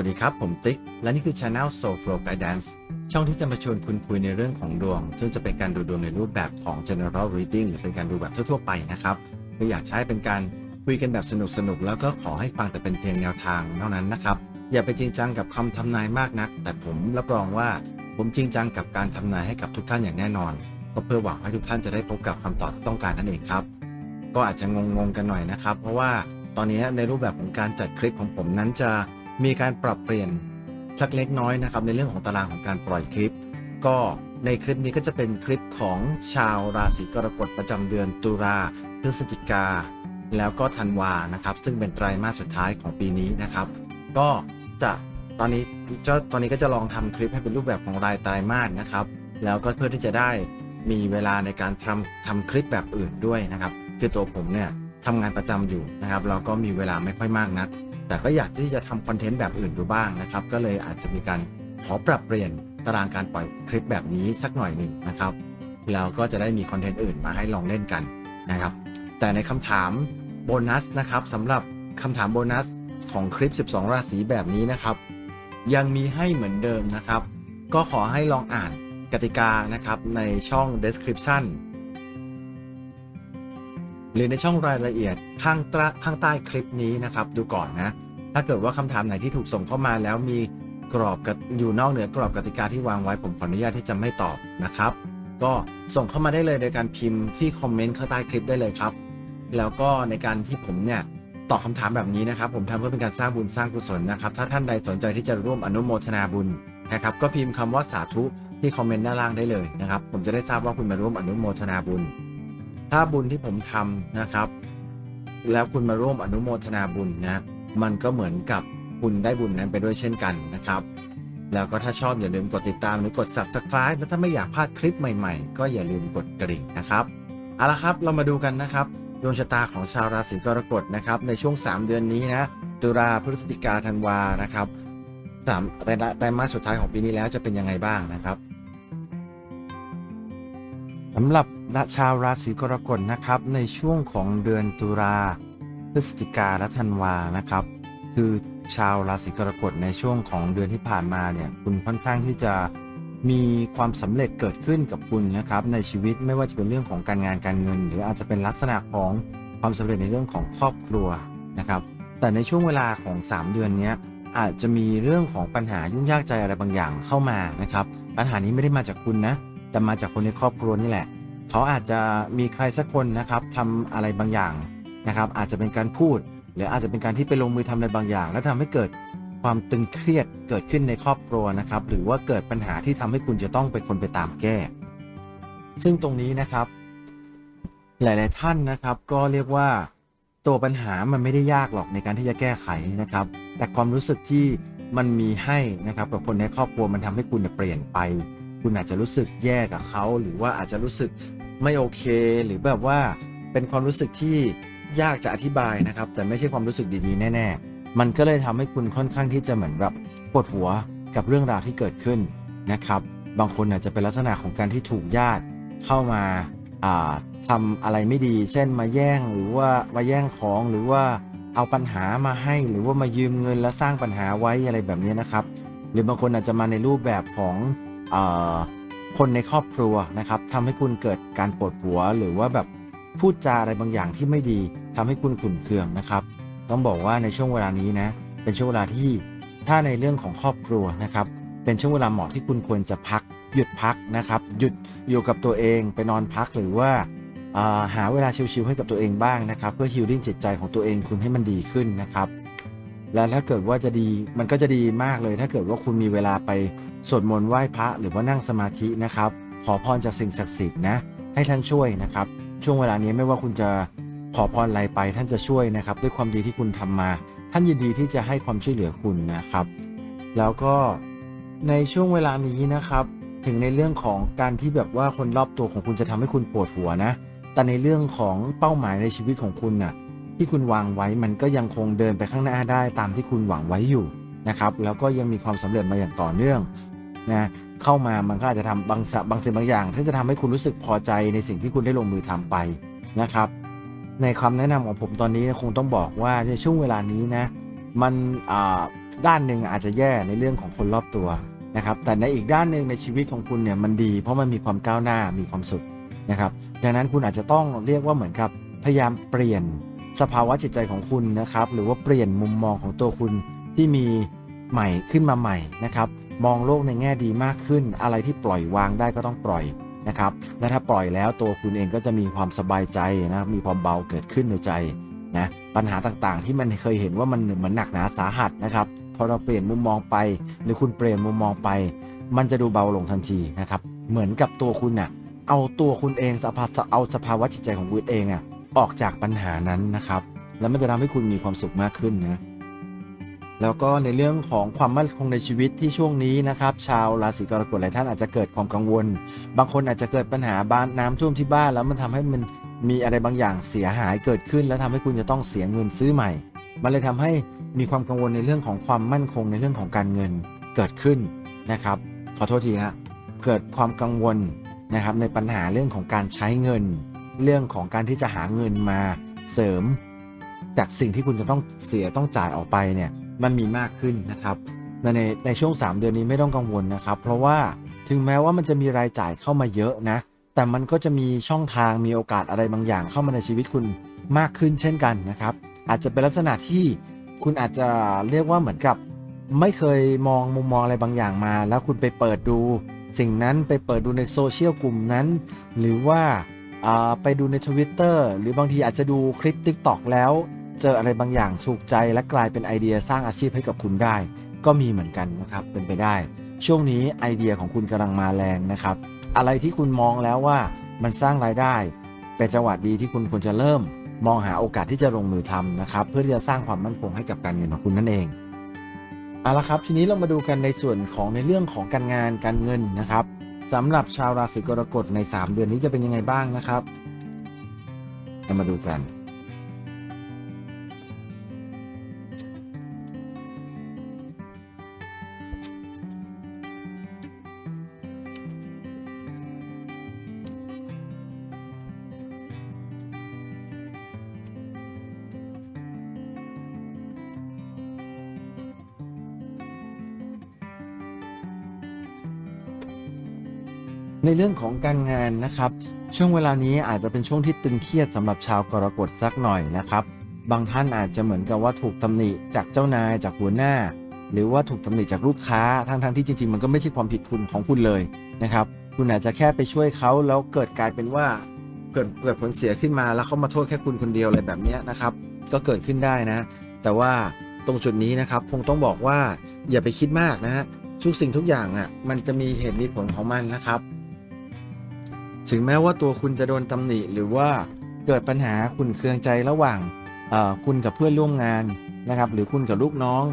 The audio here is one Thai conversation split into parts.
สวัสดีครับ ผมติ๊ก และนี่คือ Channel Soul Flow Guidance ช่องที่จะมาชวนคุณคุยในเรื่องของดวง ซึ่งจะเป็นการดูดวงในรูปแบบของ general reading หรือเป็นการดูแบบทั่วๆไปนะครับไม่อยากใช้เป็นการคุยกันแบบสนุกๆแล้วก็ขอให้ฟังแต่เป็นเพียงแนวทางเท่านั้นนะครับ อย่าไปจริงจังกับคำทำนายมากนัก แต่ผมรับรองว่าผมจริงจังกับการทำนายให้กับทุกท่านอย่างแน่นอนก็เพื่อหวังให้ทุกท่านจะได้พบกับคำตอบที่ต้องการนั่นเองครับ ก็อาจจะงงๆกันหน่อยนะครับ เพราะว่าตอนนี้ในรูปแบบของการจัดคลิปของผมนั้นจะ มีการปรับเปลี่ยนสักเล็กน้อยนะครับในเรื่องของตารางของการปล่อยคลิป ก็ในคลิปนี้ก็จะเป็นคลิปของชาวราศีกรกฎประจำเดือนตุลาพฤศจิกา แล้วก็ธันวานะครับ ซึ่งเป็นไตรมาสสุดท้ายของปีนี้นะครับ ก็จะตอนนี้จะตอนนี้ก็จะลองทำคลิปให้เป็นรูปแบบของรายไตรมาสนะครับ แล้วก็เพื่อที่จะได้มีเวลาในการทำทำคลิปแบบอื่นด้วยนะครับ คือตัวผมเนี่ยทำงานประจำอยู่นะครับ เราก็มีเวลาไม่ค่อยมากนัก แต่ก็อยากที่จะทำคอนเทนต์แบบอื่นดูบ้างนะครับ ก็เลยอาจจะมีการขอปรับเปลี่ยนตารางการปล่อยคลิปแบบนี้สักหน่อยหนึ่งนะครับแล้วก็จะได้มีคอนเทนต์อื่นมาให้ลองเล่นกันนะครับ แต่ในคำถามโบนัสนะครับสำหรับคำถามโบนัสของคลิป 12 ราศีแบบนี้นะครับ ยังมีให้เหมือนเดิมนะครับ ก็ขอให้ลองอ่านกติกานะครับในช่อง description หรือในช่องรายละเอียดข้างใต้ข้างใต้คลิปนี้นะครับ ดูก่อนนะ ถ้าเกิดว่าคำถามไหนที่ถูกส่งเข้ามาแล้วมีกรอบอยู่นอกเหนือกรอบกติกาที่วางไว้ผมขออนุญาตที่จะไม่ตอบนะครับ ก็ส่งเข้ามาได้เลยโดยการพิมพ์ที่คอมเมนต์ข้างใต้คลิปได้เลยครับ แล้วก็ในการที่ผมเนี่ยตอบคำถามแบบนี้นะครับ ผมทำเพื่อเป็นการสร้างบุญสร้างกุศลนะครับ ถ้าท่านใดสนใจที่จะร่วมอนุโมทนาบุญนะครับ ก็พิมพ์คำว่าสาธุที่คอมเมนต์ด้านล่างได้เลยนะครับ ผมจะได้ทราบว่าคุณมาร่วมอนุโมทนาบุญ ถ้าบุญที่ผมทำนะครับ แล้วคุณมาร่วมอนุโมทนาบุญนะมันก็เหมือนกับคุณได้บุญนั้นไปด้วยเช่นกันนะครับ แล้วก็ถ้าชอบอย่าลืมกดติดตามหรือกด subscribe และถ้าไม่อยากพลาดคลิปใหม่ๆ ก็อย่าลืมกดกระดิ่งนะครับเอาละครับเรามาดูกันนะครับดวงชะตาของชาวราศีกรกฎนะครับในช่วง 3 เดือนนี้นะตุลาพฤศจิกาธันวานะครับสามไตรไตรมาสสุดท้ายของปีนี้แล้วจะเป็นยังไงบ้างนะครับ สำหรับชาวราศีกรกฎนะครับ ในช่วงของเดือนตุลาพฤศจิกาและธันวานะครับ คือชาวราศีกรกฎในช่วงของเดือนที่ผ่านมาเนี่ยคุณค่อนข้างที่จะมีความสำเร็จเกิดขึ้นกับคุณนะครับ ในชีวิตไม่ว่าจะเป็นเรื่องของการงานการเงิน หรืออาจจะเป็นลักษณะของความสำเร็จในเรื่องของครอบครัวนะครับ แต่ในช่วงเวลาของ 3 เดือนนี้อาจจะมีเรื่องของปัญหายุ่งยากใจอะไรบางอย่างเข้ามานะครับ ปัญหานี้ไม่ได้มาจากคุณนะ แต่มาจากคนในครอบครัวนี่แหละ เขาอาจจะมีใครสักคนนะครับทำอะไรบางอย่างนะครับ อาจจะเป็นการพูด หรืออาจจะเป็นการที่ไปลงมือทำอะไรบางอย่าง แล้วทำให้เกิดความตึงเครียดเกิดขึ้นในครอบครัวนะครับ หรือว่าเกิดปัญหาที่ทำให้คุณจะต้องเป็นคนไปตามแก้ ซึ่งตรงนี้นะครับ หลาย ๆ ท่านนะครับ ก็เรียกว่าตัวปัญหามันไม่ได้ยากหรอกในการที่จะแก้ไขนะครับ แต่ความรู้สึกที่มันมีให้นะครับกับคนในครอบครัวมันทำให้คุณเปลี่ยนไป คุณอาจจะรู้สึกแย่กับเขาหรือว่าอาจจะรู้สึกไม่โอเค หรือแบบว่าเป็นความรู้สึกที่ยากจะอธิบายนะครับ แต่ไม่ใช่ความรู้สึกดีๆแน่ ๆ มันก็เลยทำให้คุณค่อนข้างที่จะเหมือนแบบปวดหัวกับเรื่องราวที่เกิดขึ้นนะครับ บางคนอาจจะเป็นลักษณะของการที่ถูกญาติเข้ามาาทำอะไรไม่ดี เช่นมาแย่งหรือว่ามาแย่งของหรือว่าเอาปัญหามาให้หรือว่ามายืมเงินแล้วสร้างปัญหาไว้อะไรแบบนี้นะครับ หรือบางคนอาจจะมาในรูปแบบของ คนในครอบครัวนะครับทำให้คุณเกิดการปวดหัวหรือว่าแบบพูดจาอะไรบางอย่างที่ไม่ดีทำให้คุณขุ่นเคืองนะครับ ต้องบอกว่าในช่วงเวลานี้นะเป็นช่วงเวลาที่ถ้าในเรื่องของครอบครัวนะครับ เป็นช่วงเวลาเหมาะที่คุณควรจะพัก หยุดพักนะครับ หยุดอยู่กับตัวเองไปนอนพักหรือว่าาหาเวลาชิลๆให้กับตัวเองบ้างนะครับ เพื่อฮิลลิ่งจิตใจของตัวเองคุณให้มันดีขึ้นนะครับ และถ้าเกิดว่าจะดีมันก็จะดีมากเลย ถ้าเกิดว่าคุณมีเวลาไปสวดมนต์ไหว้พระหรือว่านั่งสมาธินะครับ ขอพรจากสิ่งศักดิ์สิทธิ์นะ ให้ท่านช่วยนะครับ ช่วงเวลานี้ไม่ว่าคุณจะขอพรอะไรไปท่านจะช่วยนะครับ ด้วยความดีที่คุณทำมา ท่านยินดีที่จะให้ความช่วยเหลือคุณนะครับ แล้วก็ในช่วงเวลานี้นะครับ ถึงในเรื่องของการที่แบบว่าคนรอบตัวของคุณจะทำให้คุณปวดหัวนะ แต่ในเรื่องของเป้าหมายในชีวิตของคุณน่ะ ที่คุณวางไว้มันก็ยังคงเดินไปข้างหน้าได้ตามที่คุณหวังไว้อยู่นะครับ แล้วก็ยังมีความสำเร็จมาอย่างต่อเนื่องนะเข้ามามันก็อาจจะทำบางสบางสิ่งบางอย่าง ที่จะทำให้คุณรู้สึกพอใจในสิ่งที่คุณได้ลงมือทำไปนะครับ ในคำแนะนำของผมตอนนี้คงต้องบอกว่าในช่วงเวลานี้นะมันด้านหนึ่งอาจจะแย่ในเรื่องของคนรอบตัวนะครับ แต่ในอีกด้านหนึ่งในชีวิตของคุณเนี่ยมันดี เพราะมันมีความก้าวหน้ามีความสุขนะครับ ดังนั้นคุณอาจจะต้องเรียกว่าเหมือนกับพยายามเปลี่ยน สภาวะจิตใจของคุณนะครับ หรือว่าเปลี่ยนมุมมองของตัวคุณที่มีใหม่ขึ้นมาใหม่นะครับ มองโลกในแง่ดีมากขึ้น อะไรที่ปล่อยวางได้ก็ต้องปล่อยนะครับ และถ้าปล่อยแล้วตัวคุณเองก็จะมีความสบายใจนะมีความเบาเกิดขึ้นในใจนะปัญหาต่างๆ ที่มันเคยเห็นว่ามันเหมือนหนักหนาสาหัสนะครับพอเราเปลี่ยนมุมมองไป หรือคุณเปลี่ยนมุมมองไป มันจะดูเบาลงทันทีนะครับ เหมือนกับตัวคุณน่ะเอาตัวคุณเองสภาเอาสภาวะจิตใจของคุณเองอะ ออกจากปัญหานั้นนะครับ แล้วมันจะทำให้คุณมีความสุขมากขึ้นนะแล้วก็ในเรื่องของความมั่นคงในชีวิตที่ช่วงนี้นะครับ ชาวราศีกรกฎหลายท่านอาจจะเกิดความกังวล บางคนอาจจะเกิดปัญหาบ้านน้ำท่วมที่บ้าน แล้วมันทำให้มันมีอะไรบางอย่างเสียหายเกิดขึ้น แล้วทำให้คุณจะต้องเสียเงินซื้อใหม่ มันเลยทำให้มีความกังวลในเรื่องของความมั่นคงในเรื่องของการเงินเกิดขึ้นนะครับ ขอโทษทีนะเกิดความกังวลนะครับในปัญหาเรื่องของการใช้เงิน เรื่องของการที่จะหาเงินมาเสริม จากสิ่งที่คุณจะต้องเสียต้องจ่ายออกไปเนี่ยมันมีมากขึ้นนะครับในในช่วง 3 เดือนนี้ไม่ต้องกังวลนะครับ เพราะว่าถึงแม้ว่ามันจะมีรายจ่ายเข้ามาเยอะนะ แต่มันก็จะมีช่องทางมีโอกาสอะไรบางอย่างเข้ามาในชีวิตคุณมากขึ้นเช่นกันนะครับ อาจจะเป็นลักษณะที่คุณอาจจะเรียกว่าเหมือนกับ ไม่เคยมองมุมมองอะไรบางอย่างมา แล้วคุณไปเปิดดู สิ่งนั้นไปเปิดดูในโซเชียลกลุ่มนั้น หรือว่า ไปดูใน Twitter หรือบางทีอาจจะดูคลิป TikTok แล้ว เจออะไรบางอย่างถูกใจและกลายเป็นไอเดียสร้างอาชีพให้กับคุณได้ ก็มีเหมือนกันนะครับเป็นไปได้ ช่วงนี้ไอเดียของคุณกำลังมาแรงนะครับ อะไรที่คุณมองแล้วว่ามันสร้างรายได้ เป็นจังหวะดีที่คุณควรจะเริ่ม มองหาโอกาสที่จะลงมือทำนะครับ เพื่อที่จะสร้างความมั่นคงให้กับการเงินของคุณนั่นเองเอาละครับ ทีนี้เรามาดูกันในส่วนของในเรื่องของการงานการเงินนะครับ สำหรับชาวราศีกรกฎใน 3 เดือนนี้จะเป็นยังไงบ้างนะครับเรามาดูกัน ในเรื่องของการงานนะครับ ช่วงเวลานี้อาจจะเป็นช่วงที่ตึงเครียดสำหรับชาวกรกฎสักหน่อยนะครับ บางท่านอาจจะเหมือนกับว่าถูกตำหนิจากเจ้านายจากหัวหน้า หรือว่าถูกตำหนิจากลูกค้าทั้งๆทที่จริงๆ มันก็ไม่ใช่ความผิดคุณของคุณเลยนะครับ คุณอาจจะแค่ไปช่วยเขาแล้วเกิดกลายเป็นว่าเกิดเกิดผลเสียขึ้นมาแล้วเขามาโทษแค่คุณคนเดียวอะไรแบบนี้นะครับ ก็เกิดขึ้นได้นะ แต่ว่าตรงจุดนี้นะครับคงต้องบอกว่าอย่าไปคิดมากนะฮะทุกสิ่งทุกอย่างอะมันจะมีเหตุมีผลของมันนะครับ ถึงแม้ว่าตัวคุณจะโดนตำหนิหรือว่าเกิดปัญหาขุ่นเคืองใจระหว่างคุณกับเพื่อนร่วมงานนะครับหรือคุณกับลูกน้อง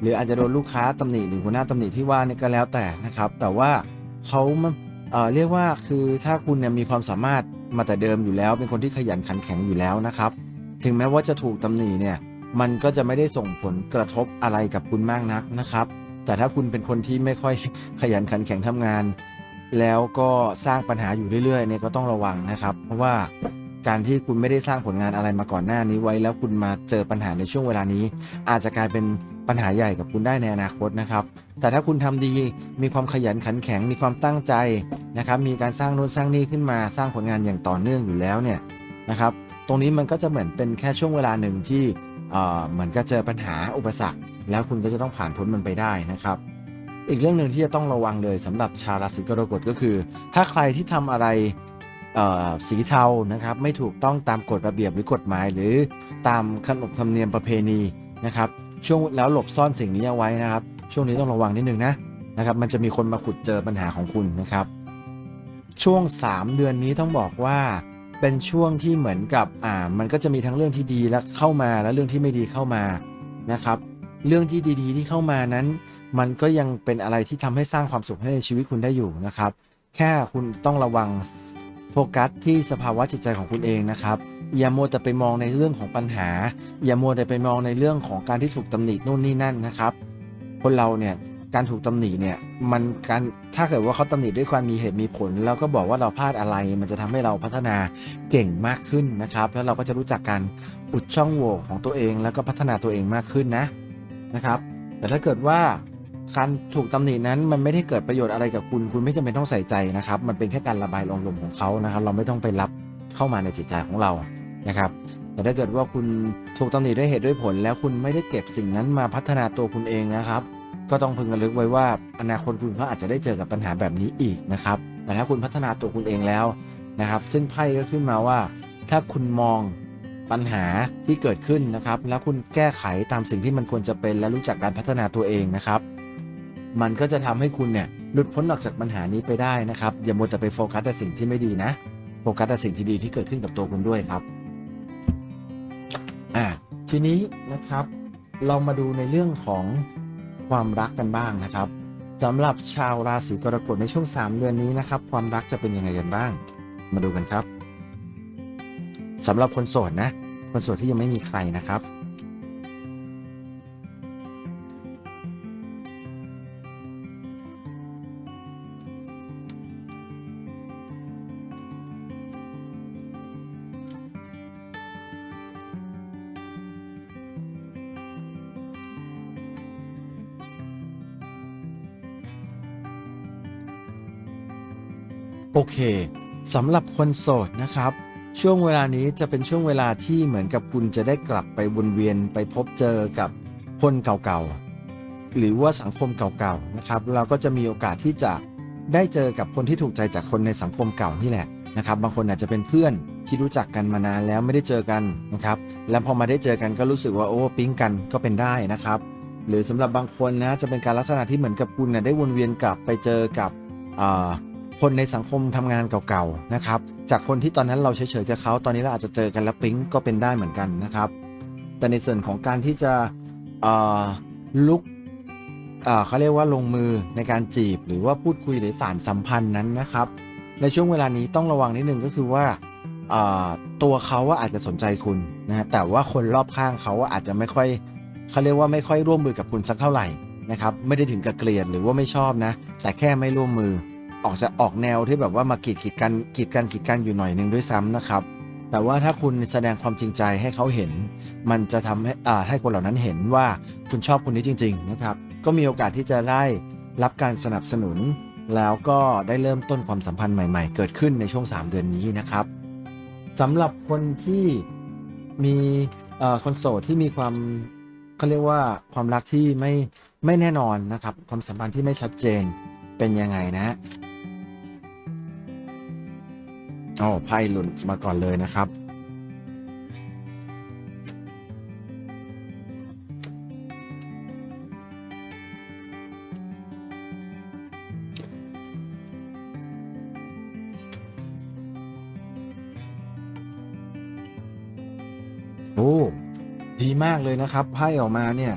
หรืออาจจะโดนลูกค้าตำหนิหรือหัวหน้าตำหนิที่ว่านี่ก็แล้วแต่นะครับ แต่ว่าเขาเเรียกว่าคือถ้าคุณเนี่ยมีความสามารถมาแต่เดิมอยู่แล้ว เป็นคนที่ขยันขันแข็งอยู่แล้วนะครับ ถึงแม้ว่าจะถูกตำหนิเนี่ยมันก็จะไม่ได้ส่งผลกระทบอะไรกับคุณมากนักนะครับ แต่ถ้าคุณเป็นคนที่ไม่ค่อยขยันขันแข็งทำงาน แล้วก็สร้างปัญหาอยู่เรื่อยๆเนี่ยก็ต้องระวังนะครับ เพราะว่าการที่คุณไม่ได้สร้างผลงานอะไรมาก่อนหน้านี้ไว้ แล้วคุณมาเจอปัญหาในช่วงเวลานี้ อาจจะกลายเป็นปัญหาใหญ่กับคุณได้ในอนาคตนะครับ แต่ถ้าคุณทำดีมีความขยันขันแข็งมีความตั้งใจนะครับ มีการสร้างโน้นสร้างนี่ขึ้นมาสร้างผลงานอย่างต่อเนื่องอยู่แล้วเนี่ยนะครับ ตรงนี้มันก็จะเหมือนเป็นแค่ช่วงเวลาหนึ่งที่เอ่อเหมือนกับเจอปัญหาอุปสรรค แล้วคุณก็จะต้องผ่านพ้นมันไปได้นะครับ อีกเรื่องหนึ่งที่จะต้องระวังเลยสำหรับชาวราศีกรกฎก็คือ ถ้าใครที่ทำอะไรสีเทานะครับ ไม่ถูกต้องตามกฎระเบียบหรือกฎหมายหรือตามขนบธรรมเนียมประเพณีนะครับ ช่วงแล้วหลบซ่อนสิ่งนี้เอาไว้นะครับ ช่วงนี้ต้องระวังนิดนึงนะนะครับ มันจะมีคนมาขุดเจอปัญหาของคุณนะครับ ช่วง 3 เดือนนี้ต้องบอกว่าเป็นช่วงที่เหมือนกับอ่ามันก็จะมีทั้งเรื่องที่ดีและเข้ามาและเรื่องที่ไม่ดีเข้ามานะครับ เรื่องที่ดีๆ ที่เข้ามานั้น มันก็ยังเป็นอะไรที่ทำให้สร้างความสุขให้ในชีวิตคุณได้อยู่นะครับ แค่คุณต้องระวังโฟกัสที่สภาวะจิตใจของคุณเองนะครับ อย่ามัวแต่ไปมองในเรื่องของปัญหา อย่ามัวแต่ไปมองในเรื่องของการที่ถูกตำหนินู่นนี่นั่นนะครับ คนเราเนี่ยการถูกตำหนิเนี่ยมันการถ้าเกิดว่าเขาตำหนิด้วยความมีเหตุมีผล แล้วก็บอกว่าเราพลาดอะไร มันจะทำให้เราพัฒนาเก่งมากขึ้นนะครับ แล้วเราก็จะรู้จักการอุดช่องโหว่ของตัวเอง แล้วก็พัฒนาตัวเองมากขึ้นนะนะครับ แต่ถ้าเกิดว่า การถูกตำหนินั้นมันไม่ได้เกิดประโยชน์อะไรกับคุณ คุณไม่จำเป็นต้องใส่ใจนะครับ มันเป็นแค่การระบายลมของเขานะครับ เราไม่ต้องไปรับเข้ามาในจิตใจของเรานะครับ แต่ถ้าเกิดว่าคุณถูกตำหนิด้วยเหตุด้วยผล แล้วคุณไม่ได้เก็บสิ่งนั้นมาพัฒนาตัวคุณเองนะครับ ก็ต้องพึงระลึกไว้ว่าอนาคตคุณก็อาจจะได้เจอกับปัญหาแบบนี้อีกนะครับ แต่ถ้าคุณพัฒนาตัวคุณเองแล้วนะครับ ซึ่งไพ่ก็ขึ้นมาว่า ถ้าคุณมองปัญหาที่เกิดขึ้นนะครับ แล้วคุณแก้ไขตามสิ่งที่มันควรจะเป็นและรู้จักการพัฒนาตัวเองนะครับ มันก็จะทำให้คุณเนี่ยหลุดพ้นออกจากปัญหานี้ไปได้นะครับ อย่ามัวแต่ไปโฟกัสแต่สิ่งที่ไม่ดีนะ โฟกัสแต่สิ่งที่ดีที่เกิดขึ้นกับตัวคุณด้วยครับอ่าทีนี้นะครับเรามาดูในเรื่องของความรักกันบ้างนะครับสำหรับชาวราศีกรกฎในช่วง 3 เดือนนี้นะครับ ความรักจะเป็นยังไงกันบ้าง มาดูกันครับสำหรับคนโสดนะ คนโสดที่ยังไม่มีใครนะครับ โอเคสำหรับคนโสดนะครับ ช่วงเวลานี้จะเป็นช่วงเวลาที่เหมือนกับคุณจะได้กลับไปวนเวียนไปพบเจอกับคนเก่าๆ หรือว่าสังคมเก่าๆนะครับ เราก็จะมีโอกาสที่จะได้เจอกับคนที่ถูกใจจากคนในสังคมเก่านี่แหละนะครับ บางคนอาจจะเป็นเพื่อนที่รู้จักกันมานานแล้วไม่ได้เจอกันนะครับ แล้วพอมาได้เจอกันก็รู้สึกว่าโอ้ปิ๊งกันก็เป็นได้นะครับ หรือสำหรับบางคนนะจะเป็นการลักษณะที่เหมือนกับคุณนะได้วนเวียนกลับไปเจอกับ คนในสังคมทำงานเก่าๆนะครับจากคนที่ตอนนั้นเราเฉยๆกับเขาตอนนี้เราอาจจะเจอกันแล้วปิ๊งก็เป็นได้เหมือนกันนะครับ แต่ในส่วนของการที่จะลุกเขาเรียกว่าลงมือในการจีบ หรือว่าพูดคุยหรือสารสัมพันธ์นั้นนะครับ ในช่วงเวลานี้ต้องระวังนิดนึงก็คือว่าตัวเขาว่าอาจจะสนใจคุณนะฮะแต่ว่าคนรอบข้างเขาว่าอาจจะไม่ค่อยเขาเรียกว่าไม่ค่อยร่วมมือกับคุณสักเท่าไหร่นะครับ ไม่ได้ถึงกับเกลียดหรือว่าไม่ชอบนะ แต่แค่ไม่ร่วมมือ ออกจะออกแนวที่แบบว่ามากีดกีดกันกีดกันกีดกันอยู่หน่อยหนึ่งด้วยซ้ำนะครับ แต่ว่าถ้าคุณแสดงความจริงใจให้เขาเห็น มันจะทำให้อ่าให้คนเหล่านั้นเห็นว่าคุณชอบคนนี้จริง ๆ นะครับ ก็มีโอกาสที่จะได้รับการสนับสนุน แล้วก็ได้เริ่มต้นความสัมพันธ์ใหม่ ๆ เกิดขึ้นในช่วง 3 เดือนนี้นะครับสำหรับคนที่มีเอ่อคนโสดที่มีความเขาเรียกว่าความรักที่ไม่ไม่แน่นอนนะครับ ความสัมพันธ์ที่ไม่ชัดเจนเป็นยังไงนะ อ๋อไพ่หลุดมาก่อนเลยนะครับ โอ้ ดีมากเลยนะครับ ไพ่ออกมาเนี่ย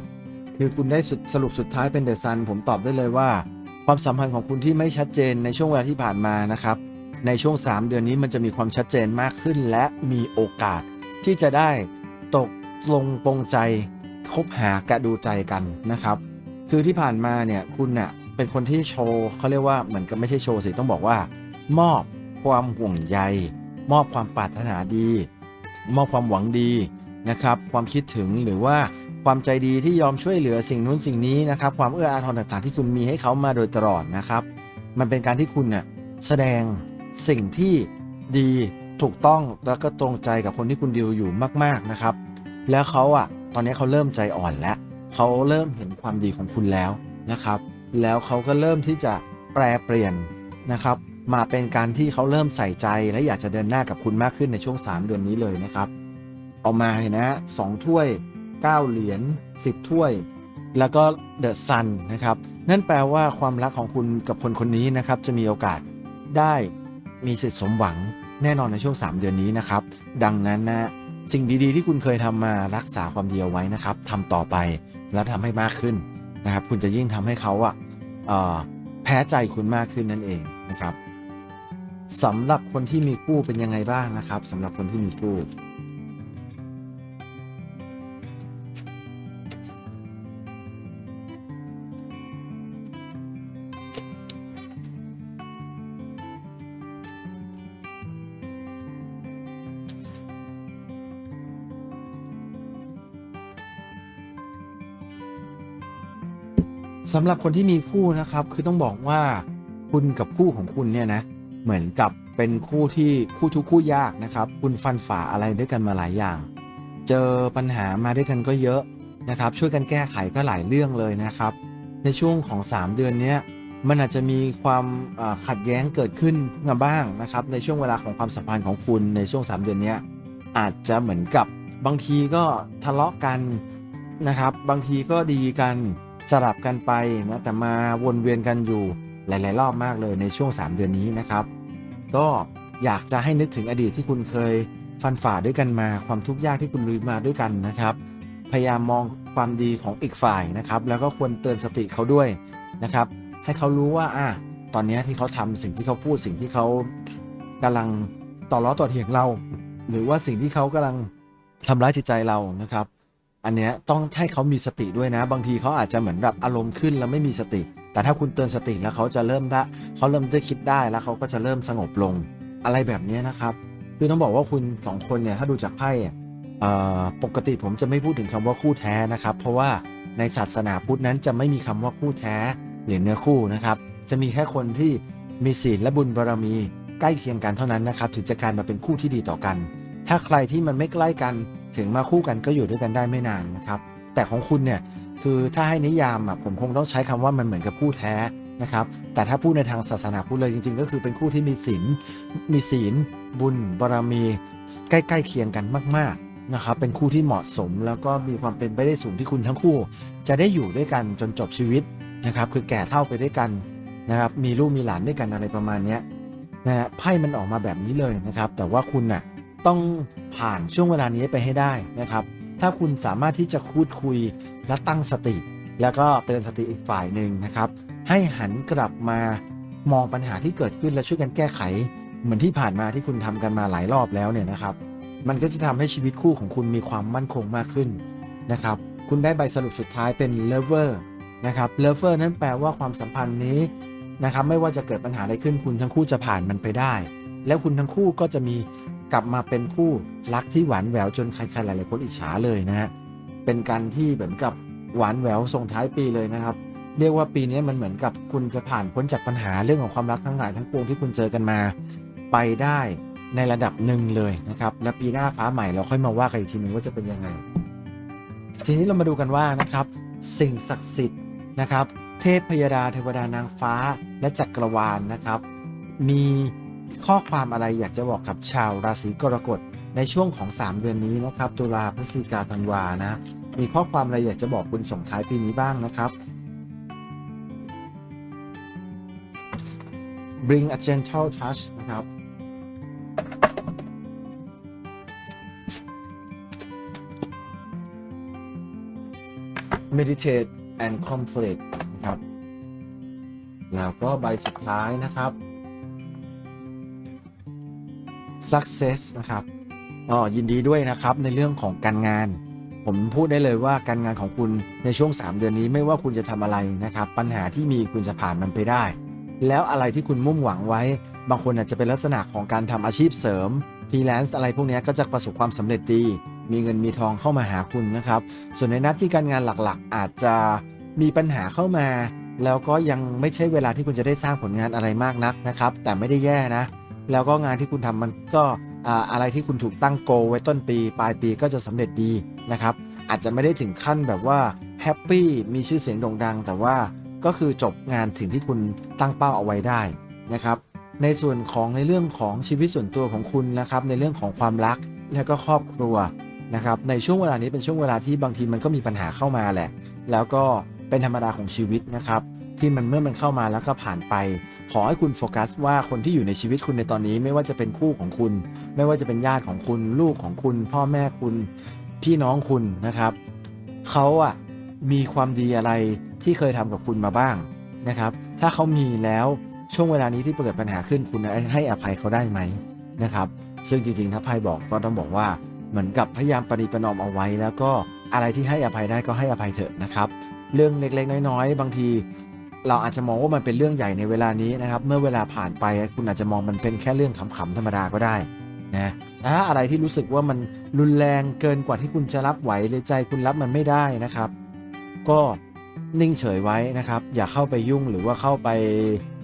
คือคุณได้สรุปสุดท้ายเป็นเดอะซัน ผมตอบได้เลยว่า ความสัมพันธ์ของคุณที่ไม่ชัดเจนในช่วงเวลาที่ผ่านมานะครับ ในช่วง 3 เดือนนี้มันจะมีความชัดเจนมากขึ้น และมีโอกาสที่จะได้ตกลงปรงใจคบหากระดูใจกันนะครับ คือที่ผ่านมาเนี่ยคุณเน่ะเป็นคนที่โชว์เขาเรียกว่าเหมือนกับไม่ใช่โชว์สิต้องบอกว่า มอบความห่วงใย มอบความปรารถนาดี มอบความหวังดีนะครับ ความคิดถึงหรือว่าความใจดีที่ยอมช่วยเหลือสิ่งนู้นสิ่งนี้นะครับ ความเอื้ออาทรต่างๆที่คุณมีให้เขามาโดยตลอดนะครับ มันเป็นการที่คุณเนี่ยแสดง สิ่งที่ดีถูกต้องแล้วก็ตรงใจกับคนที่คุณดีลอยู่มากๆนะครับ แล้วเขาอะ ตอนนี้เขาเริ่มใจอ่อนแล้วเขาเริ่มเห็นความดีของคุณแล้วนะครับ แล้วเขาก็เริ่มที่จะแปรเปลี่ยนนะครับ มาเป็นการที่เขาเริ่มใส่ใจและอยากจะเดินหน้ากับคุณมากขึ้นในช่วง 3 เดือนนี้เลยนะครับออกมาเห็นนะสองถ้วย 9 เหรียญ10 ถ้วย แล้วก็เดอะซันนะครับ นั่นแปลว่าความรักของคุณกับคนคนนี้นะครับ จะมีโอกาสได้ มีสิทธิสมหวังแน่นอนในช่วง 3 เดือนนี้นะครับ ดังนั้นนะสิ่งดีๆ ที่คุณเคยทำมารักษาความดีเอาไว้นะครับทำต่อไปแล้วทำให้มากขึ้นนะครับ คุณจะยิ่งทำให้เขาอะแพ้ใจคุณมากขึ้นนั่นเองนะครับสำหรับคนที่มีคู่เป็นยังไงบ้างนะครับสำหรับคนที่มีคู่ สำหรับคนที่มีคู่นะครับ คือต้องบอกว่าคุณกับคู่ของคุณเนี่ยนะเหมือนกับเป็นคู่ที่คู่ทุกคู่ยากนะครับ คุณฟันฝ่าอะไรด้วยกันมาหลายอย่าง เจอปัญหามาด้วยกันก็เยอะนะครับ ช่วยกันแก้ไขก็หลายเรื่องเลยนะครับ ในช่วงของ 3 เดือนนี้มันอาจจะมีความขัดแย้งเกิดขึ้นมาบ้างนะครับ ในช่วงเวลาของความสัมพันธ์ของคุณในช่วง 3 เดือนนี้อาจจะเหมือนกับบางทีก็ทะเลาะกันนะครับ บางทีก็ดีกัน สลับกันไปนะแต่มาวนเวียนกันอยู่หลาย ๆ รอบมากเลยในช่วง 3 เดือนนี้นะครับ ก็อยากจะให้นึกถึงอดีตที่คุณเคยฟันฝ่าด้วยกันมาความทุกข์ยากที่คุณลุยมาด้วยกันนะครับ พยายามมองความดีของอีกฝ่ายนะครับ แล้วก็ควรเตือนสติเขาด้วยนะครับ ให้เขารู้ว่าอะตอนนี้ที่เขาทำสิ่งที่เขาพูดสิ่งที่เขากำลังต่อล้อต่อเถียงเรา หรือว่าสิ่งที่เขากำลังทำร้ายจิตใจเรานะครับ อันเนี้ยต้องให้เขามีสติด้วยนะ บางทีเขาอาจจะเหมือนแบบอารมณ์ขึ้นแล้วไม่มีสติ แต่ถ้าคุณเตือนสติแล้วเขาจะเริ่มได้เขาเริ่มได้คิดได้แล้วเขาก็จะเริ่มสงบลงอะไรแบบนี้นะครับคือต้องบอกว่าคุณสองคนเนี่ยถ้าดูจากไพ่อะเอ่อปกติผมจะไม่พูดถึงคำว่าคู่แท้นะครับ เพราะว่าในศาสนาพุทธนั้นจะไม่มีคำว่าคู่แท้หรือเนื้อคู่นะครับ จะมีแค่คนที่มีศีลและบุญบารมีใกล้เคียงกันเท่านั้นนะครับ ถึงจะกลายมาเป็นคู่ที่ดีต่อกัน ถ้าใครที่มันไม่ใกล้กัน ถึงมาคู่กันก็อยู่ด้วยกันได้ไม่นานนะครับ แต่ของคุณเนี่ยคือถ้าให้นิยามอะผมคงต้องใช้คำว่ามันเหมือนกับคู่แท้นะครับ แต่ถ้าพูดในทางศาสนาพุทธเลยจริง ๆ ก็คือเป็นคู่ที่มีศีลมีศีล บุญบารมี ใกล้ๆเคียงกันมาก ๆนะครับ เป็นคู่ที่เหมาะสม แล้วก็มีความเป็นไปได้สูงที่คุณทั้งคู่ จะได้อยู่ด้วยกันจนจบชีวิตนะครับ คือแก่เท่าไปด้วยกันนะครับ มีลูกมีหลานด้วยกันอะไรประมาณนี้นะฮะไพ่มันออกมาแบบนี้เลยนะครับ แต่ว่าคุณน่ะ ต้องผ่านช่วงเวลานี้ไปให้ได้นะครับ ถ้าคุณสามารถที่จะพูดคุยและตั้งสติ แล้วก็เตือนสติอีกฝ่ายหนึ่งนะครับ ให้หันกลับมามองปัญหาที่เกิดขึ้นและช่วยกันแก้ไข เหมือนที่ผ่านมาที่คุณทำกันมาหลายรอบแล้วเนี่ยนะครับ มันก็จะทำให้ชีวิตคู่ของคุณมีความมั่นคงมากขึ้นนะครับ คุณได้ใบสรุปสุดท้ายเป็น lover นะครับ lover นั้นแปลว่าความสัมพันธ์นี้นะครับ ไม่ว่าจะเกิดปัญหาใดขึ้นคุณทั้งคู่จะผ่านมันไปได้ แล้วคุณทั้งคู่ก็จะมี กลับมาเป็นคู่รักที่หวานแหววจนใครๆหลายๆคนอิจฉาเลยนะฮะเป็นการที่เหมือนกับหวานแหววส่งท้ายปีเลยนะครับ เรียกว่าปีนี้มันเหมือนกับคุณจะผ่านพ้นจากปัญหาเรื่องของความรักทั้งหลายทั้งปวงที่คุณเจอกันมา ไปได้ในระดับหนึ่งเลยนะครับและปีหน้าฟ้าใหม่เราค่อยมาว่ากันอีกทีหนึงว่าจะเป็นยังไง ทีนี้เรามาดูกันว่านะครับสิ่งศักดิ์สิทธิ์นะครับ เทพพยดาเทวดานางฟ้าและจักรวาลนะครับ มี ข้อความอะไรอยากจะบอกกับชาวราศีกรกฎในช่วงของ 3 เดือนนี้นะครับ ตุลาพฤศจิกาธันวานะ มีข้อความอะไรอยากจะบอกคุณส่งท้ายปีนี้บ้างนะครับ bring a gentle touch นะครับ meditate and complete นะครับ แล้วก็ใบสุดท้ายนะครับ success นะครับอ๋อยินดีด้วยนะครับในเรื่องของการงาน ผมพูดได้เลยว่าการงานของคุณในช่วง 3 เดือนนี้ไม่ว่าคุณจะทำอะไรนะครับ ปัญหาที่มีคุณจะผ่านมันไปได้ แล้วอะไรที่คุณมุ่งหวังไว้ บางคนอาจจะเป็นลักษณะของการทำอาชีพเสริมฟรีแลนซ์อะไรพวกนี้ก็จะประสบความสำเร็จดี มีเงินมีทองเข้ามาหาคุณนะครับ ส่วนในหน้าที่การงานหลักๆ อาจจะมีปัญหาเข้ามา แล้วก็ยังไม่ใช่เวลาที่คุณจะได้สร้างผลงานอะไรมากนักนะครับ แต่ไม่ได้แย่นะ แล้วก็งานที่คุณทำมันก็อะไรที่คุณถูกตั้งโกไว้ต้นปี ปลายปีก็จะสำเร็จดีนะครับ อาจจะไม่ได้ถึงขั้นแบบว่าแฮปปี้มีชื่อเสียงโด่งดัง แต่ว่าก็คือจบงานสิ่งที่คุณตั้งเป้าเอาไว้ได้นะครับในส่วนของในเรื่องของชีวิตส่วนตัวของคุณนะครับ ในเรื่องของความรักและก็ครอบครัวนะครับในช่วงเวลานี้เป็นช่วงเวลาที่บางทีมันก็มีปัญหาเข้ามาแหละ แล้วก็เป็นธรรมดาของชีวิตนะครับ ที่มันเมื่อมันเข้ามาแล้วก็ผ่านไป ขอให้คุณโฟกัสว่าคนที่อยู่ในชีวิตคุณในตอนนี้ ไม่ว่าจะเป็นคู่ของคุณ ไม่ว่าจะเป็นญาติของคุณ ลูกของคุณ พ่อแม่คุณ พี่น้องคุณนะครับเขาอะมีความดีอะไรที่เคยทำกับคุณมาบ้างนะครับ ถ้าเขามีแล้วช่วงเวลานี้ที่เกิดปัญหาขึ้นคุณให้อภัยเขาได้ไหมนะครับ ซึ่งจริงๆถ้าไพ่บอกก็ต้องบอกว่าเหมือนกับพยายามปฏิปรนอมเอาไว้ แล้วก็อะไรที่ให้อภัยได้ก็ให้อภัยเถอะนะครับ เรื่องเล็กๆ น้อยๆ บางที เราอาจจะมองว่ามันเป็นเรื่องใหญ่ในเวลานี้นะครับ เมื่อเวลาผ่านไปคุณอาจจะมองมันเป็นแค่เรื่องขำๆธรรมดาก็ได้นะถ้าอะไรที่รู้สึกว่ามันรุนแรงเกินกว่าที่คุณจะรับไหวหรือใจคุณรับมันไม่ได้นะครับ ก็นิ่งเฉยไว้นะครับ อย่าเข้าไปยุ่งหรือว่าเข้าไป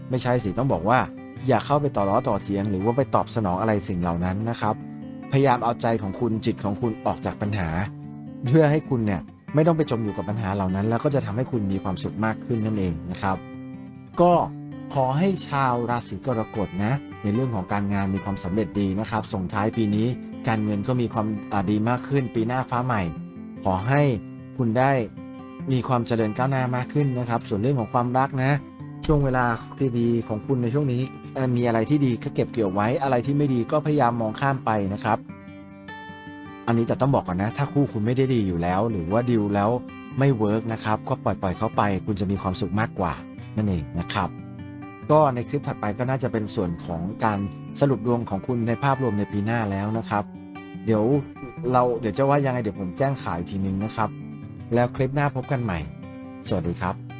ไม่ใช่สิต้องบอกว่า อย่าเข้าไปต่อล้อต่อเถียง หรือว่าไปตอบสนองอะไรสิ่งเหล่านั้นนะครับ พยายามเอาใจของคุณจิตของคุณออกจากปัญหา เพื่อให้คุณเนี่ย ไม่ต้องไปจมอยู่กับปัญหาเหล่านั้น แล้วก็จะทำให้คุณมีความสุขมากขึ้นนั่นเองนะครับ ก็ขอให้ชาวราศีกรกฎนะ ในเรื่องของการงานมีความสำเร็จดีนะครับ ส่งท้ายปีนี้การเงินก็มีความดีมากขึ้น ปีหน้าฟ้าใหม่ ขอให้คุณได้มีความเจริญก้าวหน้ามากขึ้นนะครับ ส่วนเรื่องของความรักนะ ช่วงเวลาที่ดีของคุณในช่วงนี้มีอะไรที่ดีก็เก็บเกี่ยวไว้อะไรที่ไม่ดีก็พยายามมองข้ามไปนะครับ อันนี้แต่ต้องบอกก่อนนะ ถ้าคู่คุณไม่ได้ดีอยู่แล้ว หรือว่าดิวแล้วไม่เวิร์กนะครับ ก็ปล่อยปล่อยเขาไป คุณจะมีความสุขมากกว่านั่นเองนะครับ ก็ในคลิปถัดไปก็น่าจะเป็นส่วนของการสรุปดวงของคุณในภาพรวมในปีหน้าแล้วนะครับ เดี๋ยวเราเดี๋ยวจะว่ายังไงเดี๋ยวผมแจ้งข่าวอีกทีนึงนะครับ แล้วคลิปหน้าพบกันใหม่ สวัสดีครับ